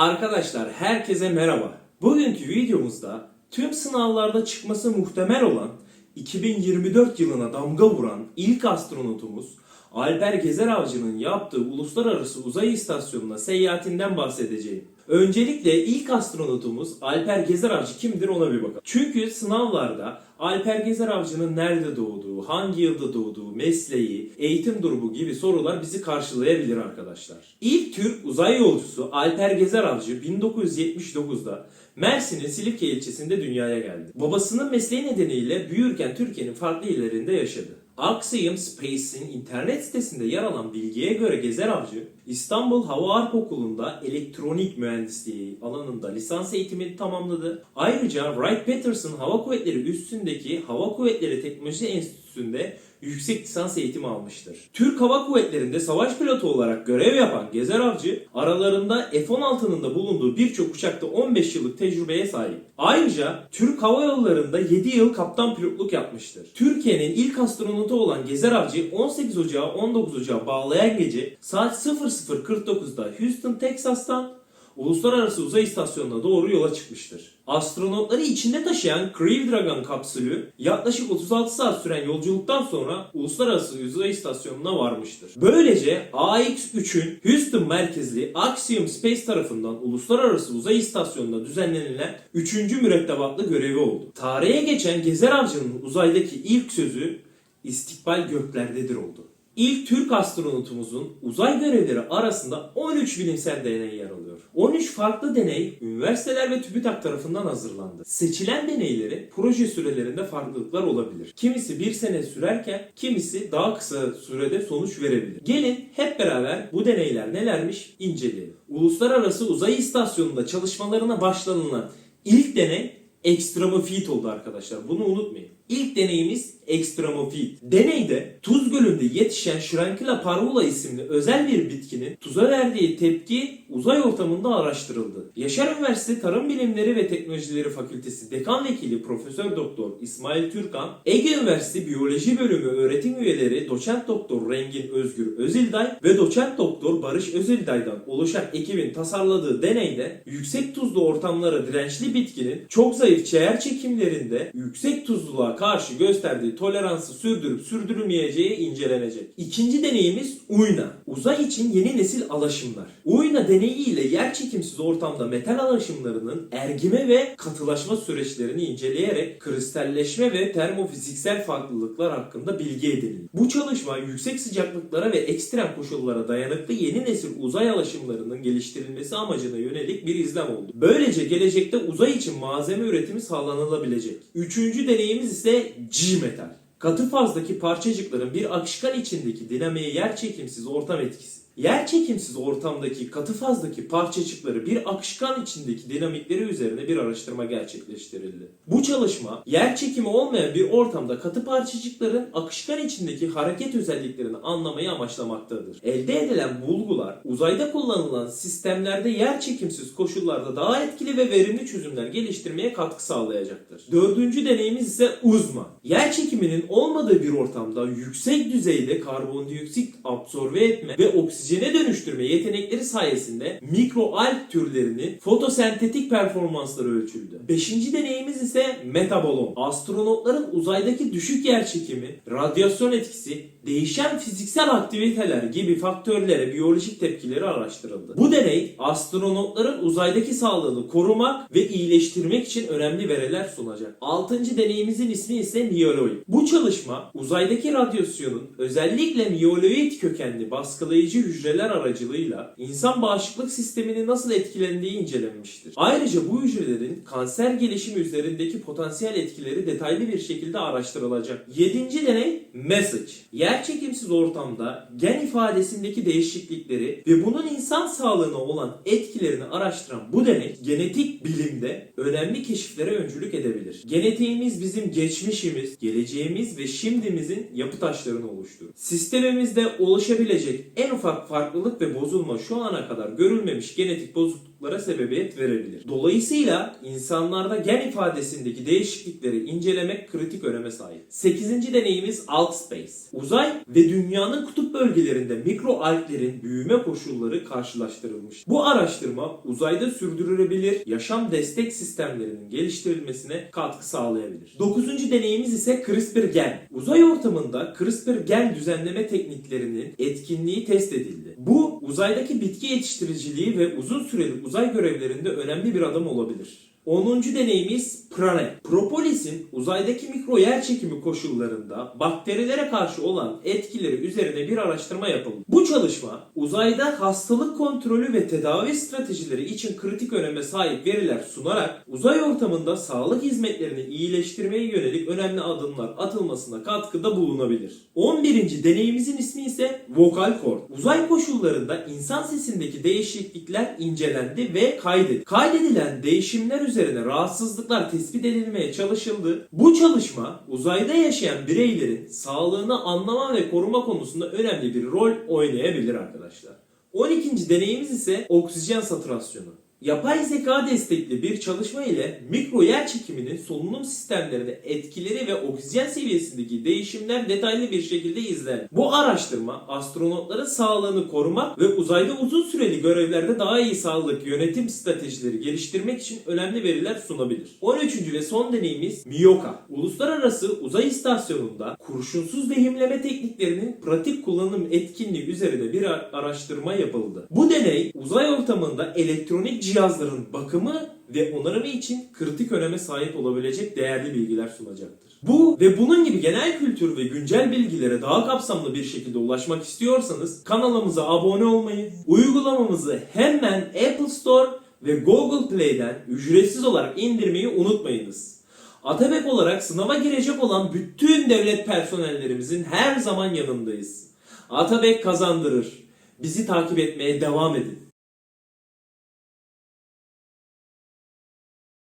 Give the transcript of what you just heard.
Arkadaşlar herkese merhaba. Bugünkü videomuzda tüm sınavlarda çıkması muhtemel olan 2024 yılına damga vuran ilk astronotumuz Alper Gezer Avcı'nın yaptığı uluslararası uzay istasyonuna seyahatinden bahsedeceğim. Öncelikle ilk astronotumuz Alper Gezer Avcı kimdir ona bir bakalım. Çünkü sınavlarda Alper Gezer Avcı'nın nerede doğduğu, hangi yılda doğduğu, mesleği, eğitim durumu gibi sorular bizi karşılayabilir arkadaşlar. İlk Türk uzay yolcusu Alper Gezer Avcı 1979'da Mersin'in Silifke ilçesinde dünyaya geldi. Babasının mesleği nedeniyle büyürken Türkiye'nin farklı illerinde yaşadı. Axiom Space'in internet sitesinde yer alan bilgiye göre Gezer Avcı, İstanbul Hava Harp Okulu'nda elektronik mühendisliği alanında lisans eğitimini tamamladı. Ayrıca Wright-Patterson Hava Kuvvetleri üstündeki Hava Kuvvetleri Teknoloji Enstitüsü'nde yüksek lisans eğitimi almıştır. Türk Hava Kuvvetleri'nde savaş pilotu olarak görev yapan Gezer Avcı, aralarında F-16'nın da bulunduğu birçok uçakta 15 yıllık tecrübeye sahip. Ayrıca Türk Hava Yolları'nda 7 yıl kaptan pilotluk yapmıştır. Türkiye'nin ilk astronotu olan Gezer Avcı 18 Ocağı 19 Ocağı bağlayan gece saat 00.49'da Houston, Texas'tan Uluslararası Uzay İstasyonu'na doğru yola çıkmıştır. Astronotları içinde taşıyan Crew Dragon kapsülü yaklaşık 36 saat süren yolculuktan sonra Uluslararası Uzay İstasyonu'na varmıştır. Böylece AX-3'ün Houston merkezli Axiom Space tarafından Uluslararası Uzay İstasyonu'na düzenlenilen 3. mürettebatlı görevi oldu. Tarihe geçen Gezer Avcı'nın uzaydaki ilk sözü istikbal göklerdedir oldu. İlk Türk astronotumuzun uzay görevleri arasında 13 bilimsel deney yer alıyor. 13 farklı deney üniversiteler ve TÜBİTAK tarafından hazırlandı. Seçilen deneyleri proje sürelerinde farklılıklar olabilir. Kimisi bir sene sürerken kimisi daha kısa sürede sonuç verebilir. Gelin hep beraber bu deneyler nelermiş inceleyelim. Uluslararası Uzay İstasyonu'nda çalışmalarına başlanılan ilk deney Extremofeed oldu arkadaşlar. Bunu unutmayın. İlk deneyimiz Extremofeed. Deneyde Tuz Gölü'nde yetişen Schrankilla parvula isimli özel bir bitkinin tuza verdiği tepki uzay ortamında araştırıldı. Yaşar Üniversitesi Tarım Bilimleri ve Teknolojileri Fakültesi Dekan Vekili Profesör Doktor İsmail Türkan, Ege Üniversitesi Biyoloji Bölümü öğretim üyeleri Doçent Doktor Rengin Özgür Özilday ve Doçent Doktor Barış Özilday'dan oluşan ekibin tasarladığı deneyde yüksek tuzlu ortamlara dirençli bitkinin çok zayıf çeğer çekimlerinde yüksek tuzluluğa karşı gösterdiği toleransı sürdürüp sürdürülmeyeceği incelenecek. İkinci deneyimiz UYNA. Uzay için yeni nesil alaşımlar. UYNA deneyi ile yer çekimsiz ortamda metal alaşımlarının ergime ve katılaşma süreçlerini inceleyerek kristalleşme ve termofiziksel farklılıklar hakkında bilgi edinildi. Bu çalışma yüksek sıcaklıklara ve ekstrem koşullara dayanıklı yeni nesil uzay alaşımlarının geliştirilmesi amacına yönelik bir izlem oldu. Böylece gelecekte uzay için malzeme üretimi sağlanılabilecek. Üçüncü deneyimiz ise G-metal. Katı fazdaki parçacıkların bir akışkan içindeki dinamiğe yer çekimsiz ortam etkisi. Yer çekimsiz ortamdaki katı fazdaki parçacıkları bir akışkan içindeki dinamikleri üzerine bir araştırma gerçekleştirildi. Bu çalışma yer çekimi olmayan bir ortamda katı parçacıkların akışkan içindeki hareket özelliklerini anlamayı amaçlamaktadır. Elde edilen bulgular uzayda kullanılan sistemlerde yer çekimsiz koşullarda daha etkili ve verimli çözümler geliştirmeye katkı sağlayacaktır. Dördüncü deneyimiz ise uzma. Yer çekiminin olmadığı bir ortamda yüksek düzeyde karbondioksit absorbe etme ve oksijene dönüştürme yetenekleri sayesinde mikroalg türlerinin fotosentetik performansları ölçüldü. Beşinci deneyimiz ise metabolon. Astronotların uzaydaki düşük yer çekimi, radyasyon etkisi, değişen fiziksel aktiviteler gibi faktörlere biyolojik tepkileri araştırıldı. Bu deney astronotların uzaydaki sağlığını korumak ve iyileştirmek için önemli veriler sunacak. Altıncı deneyimizin ismi ise miyoloid. Bu çalışma uzaydaki radyasyonun özellikle miyoloid kökenli baskılayıcı hücreler aracılığıyla insan bağışıklık sistemini nasıl etkilendiği incelenmiştir. Ayrıca bu hücrelerin kanser gelişimi üzerindeki potansiyel etkileri detaylı bir şekilde araştırılacak. Yedinci deney message. Yer çekimsiz ortamda gen ifadesindeki değişiklikleri ve bunun insan sağlığına olan etkilerini araştıran bu deney genetik bilimde önemli keşiflere öncülük edebilir. Genetiğimiz bizim geçmişimiz, geleceğimiz ve şimdimizin yapı taşlarını oluşturur. Sistemimizde oluşabilecek en ufak farklılık ve bozulma şu ana kadar görülmemiş genetik bozukluklar bozukluklara sebebiyet verebilir. Dolayısıyla insanlarda gen ifadesindeki değişiklikleri incelemek kritik öneme sahip. 8. deneyimiz Alt Space. Uzay ve dünyanın kutup bölgelerinde mikroalglerin büyüme koşulları karşılaştırılmış. Bu araştırma uzayda sürdürülebilir yaşam destek sistemlerinin geliştirilmesine katkı sağlayabilir. 9. deneyimiz ise CRISPR-Gen. Uzay ortamında CRISPR-Gen düzenleme tekniklerinin etkinliği test edildi. Bu uzaydaki bitki yetiştiriciliği ve uzun süreli uzay görevlerinde önemli bir adım olabilir. 10. deneyimiz Prane. Propolis'in uzaydaki mikro yer çekimi koşullarında bakterilere karşı olan etkileri üzerine bir araştırma yapıldı. Bu çalışma uzayda hastalık kontrolü ve tedavi stratejileri için kritik öneme sahip veriler sunarak uzay ortamında sağlık hizmetlerini iyileştirmeye yönelik önemli adımlar atılmasına katkıda bulunabilir. 11. deneyimizin ismi ise vokal kord. Uzay koşullarında insan sesindeki değişiklikler incelendi ve kaydedildi. Kaydedilen değişimler üzerine rahatsızlıklar tespit edilmeye çalışıldı. Bu çalışma uzayda yaşayan bireylerin sağlığını anlama ve koruma konusunda önemli bir rol oynayabilir arkadaşlar. 12. deneyimiz ise oksijen satürasyonu. Yapay zeka destekli bir çalışma ile mikro yer çekiminin solunum sistemlerine etkileri ve oksijen seviyesindeki değişimler detaylı bir şekilde izlendi. Bu araştırma astronotların sağlığını korumak ve uzayda uzun süreli görevlerde daha iyi sağlık yönetim stratejileri geliştirmek için önemli veriler sunabilir. 13. ve son deneyimiz MIOKA. Uluslararası Uzay İstasyonu'nda kurşunsuz lehimleme tekniklerinin pratik kullanım etkinliği üzerine bir ar- araştırma yapıldı. Bu deney uzay ortamında elektronik cihazların bakımı ve onarımı için kritik öneme sahip olabilecek değerli bilgiler sunacaktır. Bu ve bunun gibi genel kültür ve güncel bilgilere daha kapsamlı bir şekilde ulaşmak istiyorsanız kanalımıza abone olmayı, uygulamamızı hemen Apple Store ve Google Play'den ücretsiz olarak indirmeyi unutmayınız. Atabek olarak sınava girecek olan bütün devlet personellerimizin her zaman yanındayız. Atabek kazandırır. Bizi takip etmeye devam edin.